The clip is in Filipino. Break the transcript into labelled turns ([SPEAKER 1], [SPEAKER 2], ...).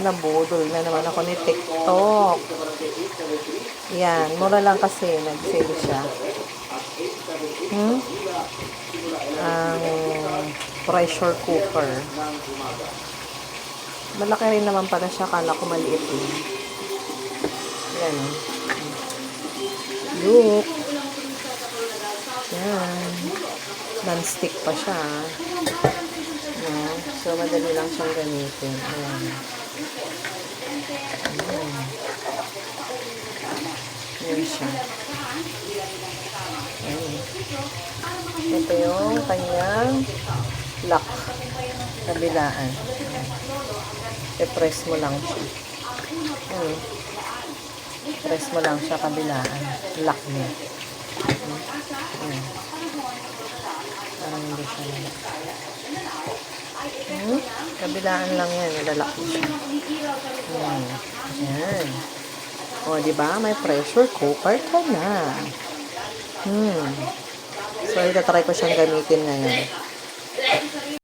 [SPEAKER 1] Nabudol na naman ako ni TikTok. Yan, mura lang kasi. Nag-sale siya. Hmm? Ang pressure cooker. Malaki rin naman pala siya. Kala ko maliit yun. Yan. Look. Yan. Non-stick pa siya. No? So, madali lang siyang gamitin. Ayan. Ito yung kanyang lock. Kabilaan. I-press mo lang siya. Ayan. Press mo lang siya kabilaan. Lock niya. Parang hindi siya lock. Kabilaan lang yan. Nalalak mo siya. Hmm. Yan. O, di ba? May pressure cooker ka na. Hmm. So, itatry ko siyang gamitin ngayon.